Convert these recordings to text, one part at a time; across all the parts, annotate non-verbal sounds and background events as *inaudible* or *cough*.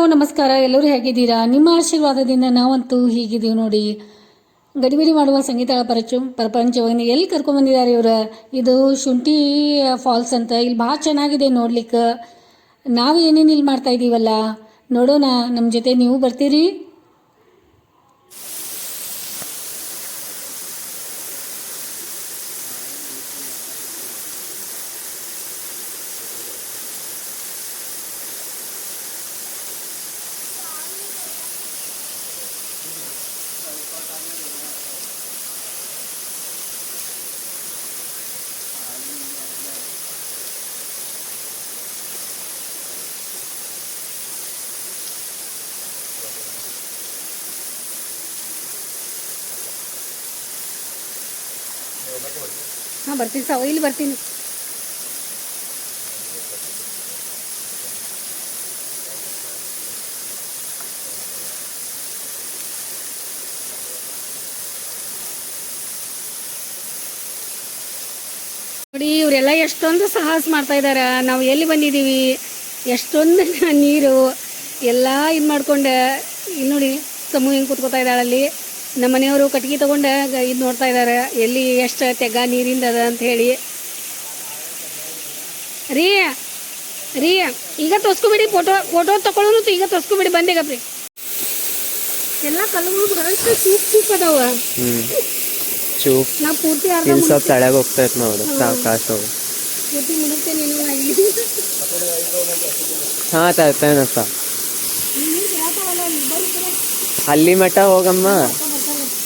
Hello, ನಮಸ್ಕಾರ. ಎಲ್ಲರೂ ಹೇಗಿದ್ದೀರಾ? ನಿಮ್ಮ ಆಶೀರ್ವಾದದಿಂದ ನಾವಂತೂ ಹೀಗಿದ್ದೀವಿ ನೋಡಿ. ಗಡಿಬಿಡಿ ಮಾಡುವ ಸಂಗೀತ ಪರಚು ಪ್ರಪಂಚವನ್ನು ಎಲ್ಲಿ ಕರ್ಕೊಂಬಂದಿದ್ದಾರೆ ಇವರು? ಇದು ಶುಂಠಿ ಫಾಲ್ಸ್ ಅಂತ. ಇಲ್ಲಿ ಭಾಳ ಚೆನ್ನಾಗಿದೆ ನೋಡ್ಲಿಕ್ಕೆ. ನಾವು ಏನೇನು ಇಲ್ಲಿ ಮಾಡ್ತಾ ಇದ್ದೀವಲ್ಲ ನೋಡೋಣ. ನಮ್ಮ ಜೊತೆ ನೀವು ಬರ್ತೀರಿ? ಹಾಂ, ಬರ್ತೀನಿ ಸಾವು, ಇಲ್ಲಿ ಬರ್ತೀನಿ. ನೋಡಿ, ಇವರೆಲ್ಲ ಎಷ್ಟೊಂದು ಸಾಹಸ ಮಾಡ್ತಾ ಇದ್ದಾರೆ. ನಾವು ಎಲ್ಲಿ ಬಂದಿದ್ದೀವಿ? ಎಷ್ಟೊಂದು *laughs* ನೀರು, ಎಲ್ಲ ಇದು ಮಾಡ್ಕೊಂಡು. ಇಲ್ಲಿ ನೋಡಿ, ಸಮೂಹ ಹಿಂಗೆ ಕೂತ್ಕೋತಾ ಇದ್ದಾಳೆ ಅಲ್ಲಿ ನಮ್ಮ ಮನೆಯವರು ಕಟ್ಗೆ ತೊಗೊಂಡು ಇದು ನೋಡ್ತಾ ಇದ್ದಾರೆ. ಎಲ್ಲಿ ಎಷ್ಟು ತೆಗ್ಗ ನೀರಿಂದ ಅದ ಅಂತ ಹೇಳಿ. ರೀ ರೀ ಈಗ ತೋರ್ಸ್ಕೊಬಿಡಿ ಫೋಟೋ ಫೋಟೋ ತಗೊಳ್ಳೋನು ಈಗ ತೋರ್ಸ್ಕೊಬಿಡಿ ಬಂದೇಗಪ್ರಿ ಎಲ್ಲ ಕಲ್ಲುಗಳು ಬಹಳಷ್ಟು ಚೂಪ್ ಚೂಪ್ ಅದಾವ. ಚೂಪ್. ಹೋಗಮ್ಮ ಪೂರ್ತಿ ಅರ್ಧ ಇಲ್ಲಿ ಸ್ವಲ್ಪ ತಳಗ ಹೋಗ್ತೈತ್ ನೋಡು ಸಾವಕಾಶ ಹೋಗು ಪೂರ್ತಿ ಮುಳುಗ್ತೇನೆ ನೀನು ನಾ ಇಲ್ಲಿ ಹಾ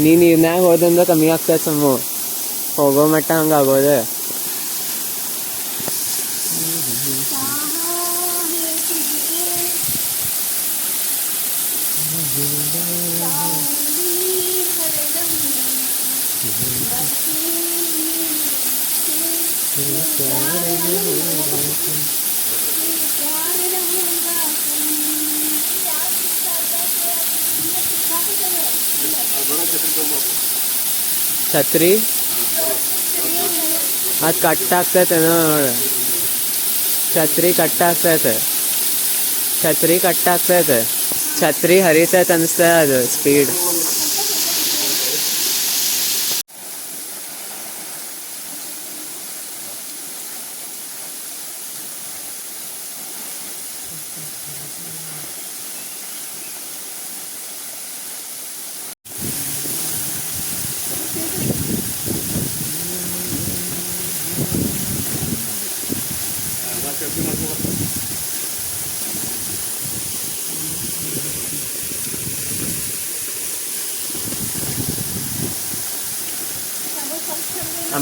ನೀ ನೀರ್ನ್ಯಾಗ ಹೋದಂದ್ರ ಕಮ್ಮಿ ಆಗ್ತೈತ್ ಸಮು ಹೋಗೋ ಮಟ್ಟ ಹಂಗ ಆಗೋದೆ छत्री? आज काट्टा असतात छत्री काट्टा असतात छत्री काट्टा असतात छतरी हरितात स्पीड Thank you.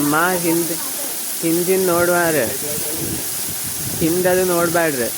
ಅಮ್ಮ ಹಿಂದ್ ಹಿಂದಿನ ನೋಡ್ವಾರ. ಹಿಂದದು ನೋಡ್ಬ್ಯಾಡ್ರಿ.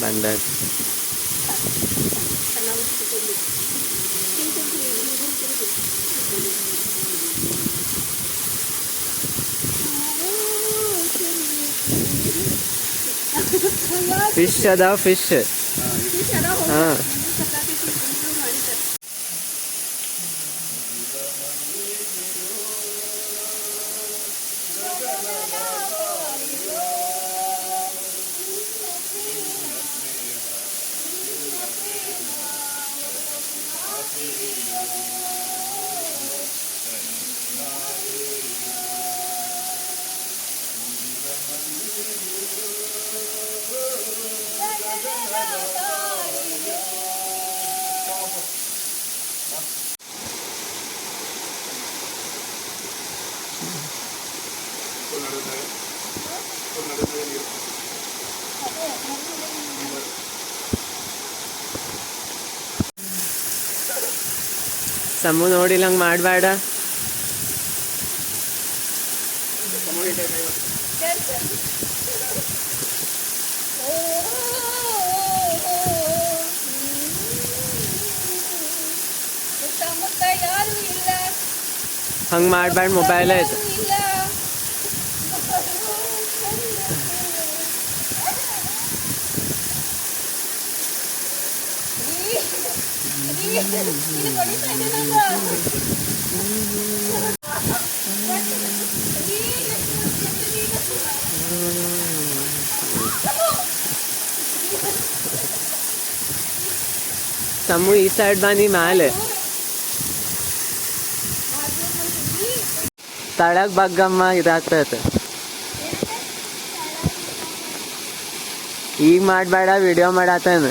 ಬಂದ ಫಿಶ್ ಅದಾವ ಫಿಶ್ ಹಾ ಸಮು ನೋಡಿಲ್ಲ ಹಂಗೆ ಮಾಡಬೇಡ ಹಂಗೆ ಮಾಡಬೇಡ ಮೊಬೈಲ್ ಐತೆ ಯಾರೂ ಇಲ್ಲ ಸಮು ಈ ಸೈಡ್ ಬನ್ನಿ ಮ್ಯಾಲೆ ತಳಗ್ ಬಗ್ಗಮ್ಮ ಇದಾಗ್ತೈತೆ ಈಗ ಮಾಡಬೇಡ ವಿಡಿಯೋ ಮಾಡತ್ತೇನು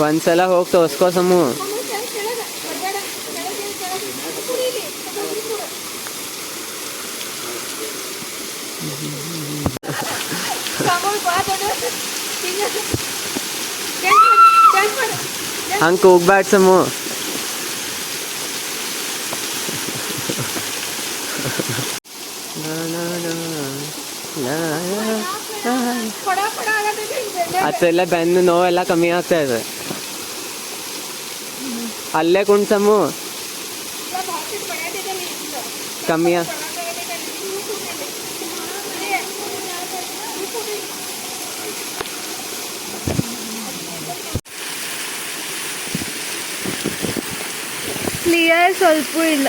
ಒಂದ್ಸಲ ಹೋಗಿ ತೋರ್ಸ್ಕೋ ಸಮು ಹಂಗೆ ಕೂಗ್ಬ್ಯಾಡ ಸಮು ಅದೆಲ್ಲ ಬೆನ್ನು ನೋವೆಲ್ಲ ಕಮ್ಮಿ ಆಗ್ತಾ ಇದೆ. ಅಲ್ಲೇ ಕುಣ್ಸಮ್ಮು ಸಮು. ಕಮ್ಮಿ ಕ್ಲಿಯರ್ ಸ್ವಲ್ಪ ಇಲ್ಲ.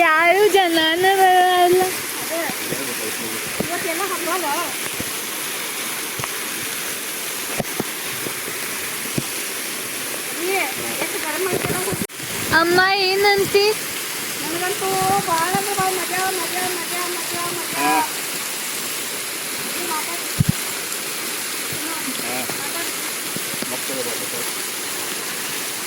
ಯಾರು ಜನನ ಬರಲ್ಲ ಇವತ್ತೆಲ್ಲ ಹಬ್ಬ ಎಷ್ಟು ಗರಂ ಆಗ್ತದ ಅಮ್ಮ ಏನಂತಿ ನನಗಂತೂ ಭಾಳ ಅಂದ್ರೆ ಭಾಳ ಮಜಾ ಮಜಾ ಮಜಾ ಮಜಾ ಮಜಾ ನೀ ಮಾತಾಡು.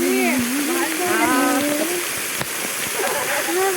Yeah.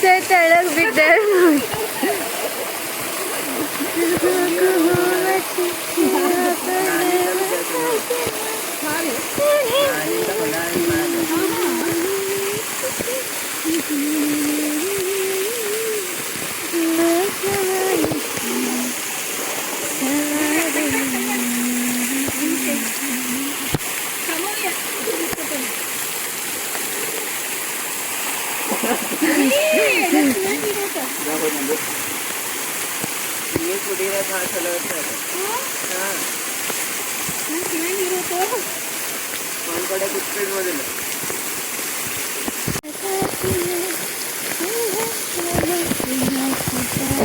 Say it, I love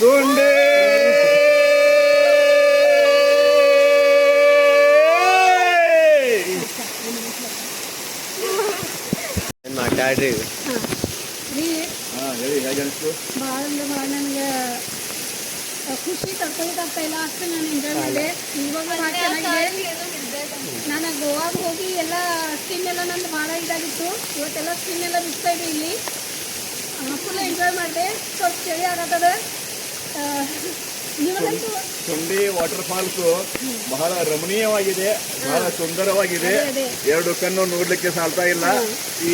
ಮಾತಾಡ್ರಿ ಅನಿಸ್ತು? ಭಾಳ ಅಂದ್ರೆ ಭಾಳ ನನಗೆ ಖುಷಿ ತಡ್ಕೊಳಕ್ಕಾಗ್ತಾ ಇಲ್ಲ. ಅಷ್ಟು ನಾನು ಎಂಜಾಯ್ ಮಾಡಿದೆ. ಇವಾಗ ನಾನು ಗೋವಾಗೆ ಹೋಗಿ ಎಲ್ಲ ಸ್ಕಿನ್ ಎಲ್ಲ ನಂದು ಭಾಳ ಇದಾಗಿತ್ತು. ಇವತ್ತೆಲ್ಲ ಸ್ಕಿನ್ ಎಲ್ಲ ಬಿಡ್ತಾ ಇದೆ ಇಲ್ಲಿ. ಫುಲ್ ಎಂಜಾಯ್ ಮಾಡಿದೆ. ಸ್ವಲ್ಪ ಚಳಿ ಆಗತ್ತದ. ಚುಂಡಿ ವಾಟರ್ ಫಾಲ್ಸ್ ಬಹಳ ರಮಣೀಯವಾಗಿದೆ ಬಹಳ ಸುಂದರವಾಗಿದೆ. ಎರಡು ಕಣ್ಣು ನೋಡ್ಲಿಕ್ಕೆ ಸಾಲ್ತಾ ಇಲ್ಲ. ಈ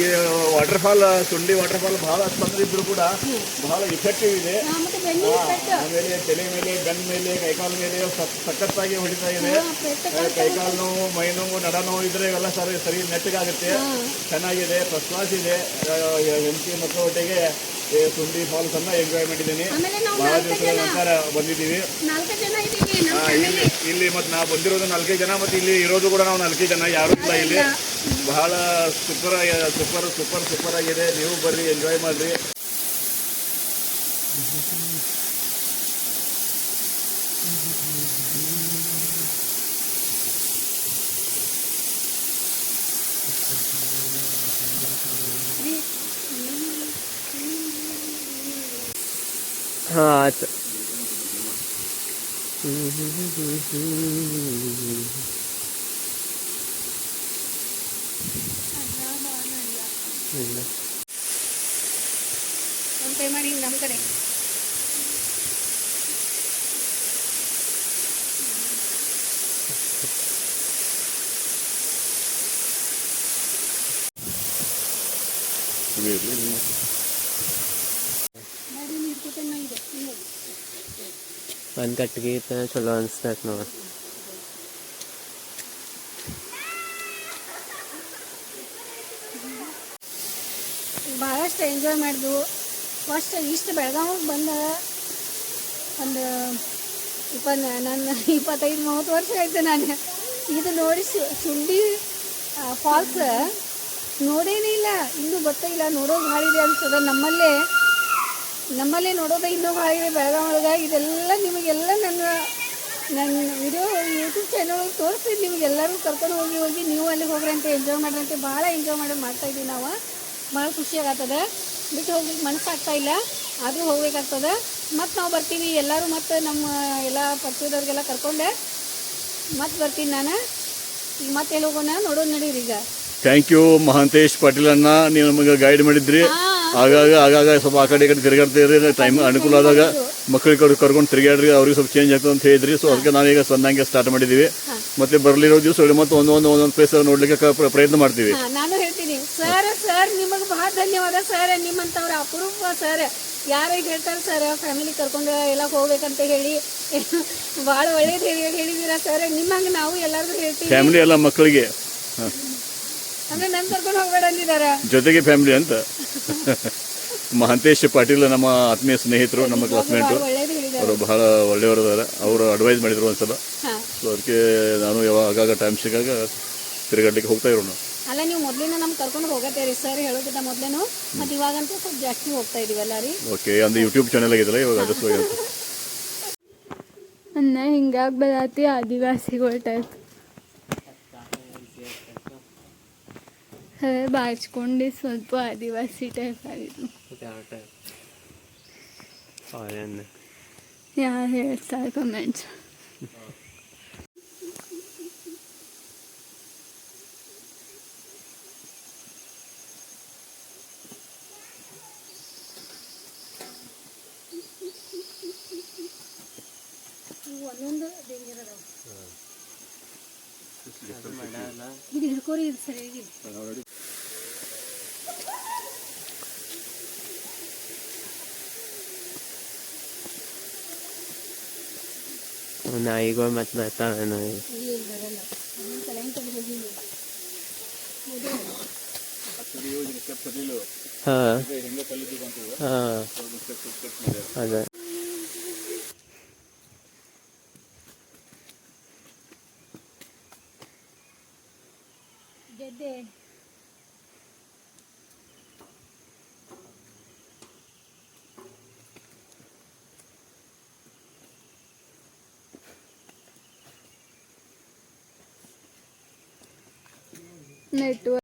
waterfall Chundi waterfall ಬಹಳ ಸ್ಪಂದಿದ್ರು ಕೂಡ ಬಹಳ ಇಫೆಕ್ಟಿವ್ ಇದೆ. ಆಮೇಲೆ ತಲೆ ಮೇಲೆ ಗನ್ ಮೇಲೆ ಕೈಕಾಲ ಮೇಲೆ ಸಖ- ಸಖತ್ತಾಗಿ ಹೊಡಿತಾ ಇದೆ. ಕೈಕಾಲ್ ನೋವು ಮೈ ನೋವು ನಡ ನೋವು ಇದ್ರೆ ಇವೆಲ್ಲ ಸರಿ ಸರಿ ನೆಟ್ಟಗಾಗುತ್ತೆ. ಚೆನ್ನಾಗಿದೆ ಫಸ್ಟ್ ಕ್ಲಾಸ್ ಇದೆ. ಹೆಂಡತಿ ಮಕ್ಕಳ ಒಟ್ಟಿಗೆ ಸುಂಡಿ ಫಾಲ್ಸ್ ಅನ್ನ ಎಂಜಾಯ್ ಮಾಡಿದ್ದೀನಿ. ಬಹಳ ದಿವಸದ ಜನ. ನಂತರ ಬಂದಿದ್ದೀವಿ. ನಾಲ್ಕು ಜನ ಇದ್ದೀವಿ ನಮ್ಮ ಆ, ಇಲ್ಲಿ ಇಲ್ಲಿ ಮತ್ತೆ ನಾವು ಬಂದಿರೋದು ನಾಲ್ಕೈದು ಜನ ಮತ್ತೆ ಇಲ್ಲಿ ಇರೋದು ಕೂಡ ನಾವು ನಾಲ್ಕೈದು ಜನ ಯಾರು ಇಲ್ಲ ಇಲ್ಲಿ. ಬಹಳ ಸೂಪರ್ ಸೂಪರ್ ಸೂಪರ್ ಸೂಪರ್ ಆಗಿದೆ. ನೀವು ಬರ್ರಿ ಎಂಜಾಯ್ ಮಾಡ್ರಿ. હા Ang kay Maring, naman ka rin. ಒಂದು ಕಟ್ಟಿಗೆ ಇತ್ತು ಚಲೋ ಅನಿಸ್ತೈತೆ ನೋಡಿ. ಭಾಳಷ್ಟು ಎಂಜಾಯ್ ಮಾಡಿದ್ವು ಫಸ್ಟ್ ಇಷ್ಟು ಬೆಳಗಾವಿಗೆ ಬಂದ ಒಂದು ಇಪ್ಪ ನನ್ನ ಇಪ್ಪತ್ತೈದು, ಮೂವತ್ತು ವರ್ಷ ಆಯಿತು ನಾನು. ಇದು ನೋಡಿ ಸುಂಡಿ ಫಾಲ್ಸ್ ನೋಡೇನೇ ಇಲ್ಲ. ಇನ್ನೂ ಗೊತ್ತೇ ಇಲ್ಲ. ನೋಡೋದು ಭಾಳ ಇದೆ ಅನ್ಸದ ನಮ್ಮಲ್ಲೇ. ನಮ್ಮಲ್ಲೇ ನೋಡೋದೇ ಇನ್ನೂ ಭಾಳ ಬೆಳಗಾಂ ಬೆಳಗಾವಿ ಒಳಗೆ ಇದೆಲ್ಲ ನಿಮಗೆಲ್ಲ ನನ್ನ ನನ್ನ ವಿಡಿಯೋ ಯೂಟ್ಯೂಬ್ ಚಾನಲ್ ತೋರಿಸ್ತೀನಿ. ನಿಮಗೆಲ್ಲರೂ ಕರ್ಕೊಂಡು ಹೋಗಿ ಹೋಗಿ ನೀವು ಅಲ್ಲಿಗೆ ಹೋಗ್ರಿ ಅಂತ ಎಂಜಾಯ್ ಮಾಡ್ರಿ ಅಂತ ಭಾಳ ಎಂಜಾಯ್ ಮಾಡಿ ಮಾಡ್ತಾಯಿದ್ದೀವಿ ನಾವು. ಭಾಳ ಖುಷಿಯಾಗತ್ತದ ಬಿಟ್ಟು ಹೋಗ್ಲಿಕ್ಕೆ ಮನಸ್ಸಾಗ್ತಾ ಇಲ್ಲ. ಆದರೂ ಹೋಗ್ಬೇಕಾಗ್ತದೆ. ಮತ್ತು ನಾವು ಬರ್ತೀವಿ. ಎಲ್ಲರೂ ಮತ್ತು ನಮ್ಮ ಎಲ್ಲ ಪರಿಚಯದವ್ರಿಗೆಲ್ಲ ಕರ್ಕೊಂಡೆ. ಮತ್ತೆ ಬರ್ತೀನಿ ನಾನು. ಈಗ ಮತ್ತೆ ಹೋಗೋಣ? ನೋಡೋಣ ನಡೀರಿ ಈಗ. ಥ್ಯಾಂಕ್ ಯು ಮಹಾಂತೇಶ್ ಪಾಟೀಲ್ ಅನ್ನ ನೀವು ನಮಗೆ ಗೈಡ್ ಮಾಡಿದ್ರಿ. ಆಗಾಗ ಆಗಾಗ ಸ್ವಲ್ಪ ಆ ಕಡೆ ಈ ಕಡೆ ತಿರುಗಾಡ್ತಿದ್ರಿ ಟೈಮ್ ಅನುಕೂಲ ಆದಾಗ ಮಕ್ಕಳಿಗೆ ಕಡೆ ಕರ್ಕೊಂಡು ತಿರುಗಾಡ್ರಿ ಅವ್ರಿಗೆ ಸ್ವಲ್ಪ ಚೇಂಜ್ ಆಗ್ತದೆ ಅಂತ ಹೇಳಿದ್ರಿ. ಸೊ ಅದಕ್ಕೆ ನಾವೀಗ ಸಣ್ಣಂಗೆ ಸ್ಟಾರ್ಟ್ ಮಾಡಿದ್ದೀವಿ ಮತ್ತೆ ಬರಲಿರೋ ದಿವಸ ಮತ್ತೆ ಒಂದು ಒಂದು ಒಂದೊಂದು ಪ್ಲೇಸ್ ನೋಡ್ಲಿಕ್ಕೆ ಪ್ರಯತ್ನ ಮಾಡ್ತೀವಿ. ನಾನು ಹೇಳ್ತೀನಿ. ಸರ್ ಸರ್ ನಿಮಗೆ ಬಹಳ ಧನ್ಯವಾದ ಸರ್ ನಿಮ್ಮಂಥವ್ರ ಅಪರೂಪ ಸರ್ ಯಾರಿಗೆ ಹೇಳ್ತಾರೆ ಸರ್ ಫ್ಯಾಮಿಲಿ ಕರ್ಕೊಂಡು ಎಲ್ಲ ಹೋಗ್ಬೇಕಂತ ಹೇಳಿ. *laughs* ಭಾಳ ಒಳ್ಳೇದು ಹೇಳಿ ಹೇಳಿದ್ದೀರಾ ಸರ್ ನಿಮ್ಮಂಗೆ ನಾವು ಎಲ್ಲರಿಗೂ ಹೇಳ್ತೀವಿ. ಫ್ಯಾಮಿಲಿ ಎಲ್ಲ ಮಕ್ಕಳಿಗೆ ಜೊತೆಗೆ ಫ್ಯಾಮಿಲಿ ಅಂತ. ಮಹಂತೇಶ್ ಪಾಟೀಲ್ ನಮ್ಮ ಆತ್ಮೀಯ ಸ್ನೇಹಿತರು ನಮ್ಮ ಕ್ಲಾಸ್ಮೇಟ್ ಅವರು ಬಹಳ ಒಳ್ಳೆಯವರಿದ್ದಾರೆ ಅವರು ಅಡ್ವೈಸ್ ಮಾಡಿದ್ರು ಒಂದ್ಸಲ. ಸೊ ಅದಕ್ಕೆ ನಾನು ಯಾವಾಗ ಟೈಮ್ ಸಿಕ್ಕಾಗ ತಿರುಗಾಡ್ಲಿಕ್ಕೆ ಹೋಗ್ತಾ ಇರೋಣ. ಅಲ್ಲ ನೀವು ಮೊದ್ಲಿನ ನಮ್ಮ ಕರ್ಕೊಂಡು ಹೋಗತ್ತೀರಿ ಸರ್ ಹೇಳೋದಿಲ್ಲ ಮೊದ್ಲೇನು ಮತ್ತೆ ಇವಾಗಂತೂ ಸ್ವಲ್ಪ ಜಾಸ್ತಿ ಹೋಗ್ತಾ ಇದೀವಲ್ಲ ರೀ. ಓಕೆ ಅಂದ್ರೆ ಯೂಟ್ಯೂಬ್ ಚಾನೆಲ್ ಆಗಿದೆಲ್ಲ ಇವಾಗ ಅಂತ. ಅನ್ನ ಹಿಂಗಾಗಿ ಬದಾತಿ ಆದಿವಾಸಿಗಳ ಟೈಪ್ ಹೇ ಬಾಚ್ಕೊಂಡು ಸ್ವಲ್ಪ ಆದಿವಾಸಿ ಟೈಪ್ ಆಗಿದ್ದು ಯಾರು ಹೇಳ್ತಾರೆ ಕಮೆಂಟ್ಸ್ ಒಂದೊಂದು ಡೇಂಜರ್ ಅದಾವ ಇದು ಹಿಡ್ಕೋರಿ ಇದು ಸರಿಯಾಗಿ ಸಲ ಹೆಂಗ್ ಬರ್ತಾವೆ ನಾಯಿ. ಹಾಂ. ಹಾಂ. ಅದೇ. ನೆಟ್ವರ್ಕ್.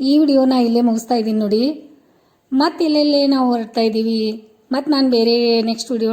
ಈ ವಿಡಿಯೋನ ಇಲ್ಲೇ ಮುಗಿಸ್ತಾ ಇದ್ದೀನಿ ನೋಡಿ. ಮತ್ತೆ ಇಲ್ಲೆಲ್ಲೇ ನಾವು ಹೊರಡ್ತಾ ಇದ್ದೀವಿ. ಮತ್ತು ನಾನು ಬೇರೆ ನೆಕ್ಸ್ಟ್ ವಿಡಿಯೋ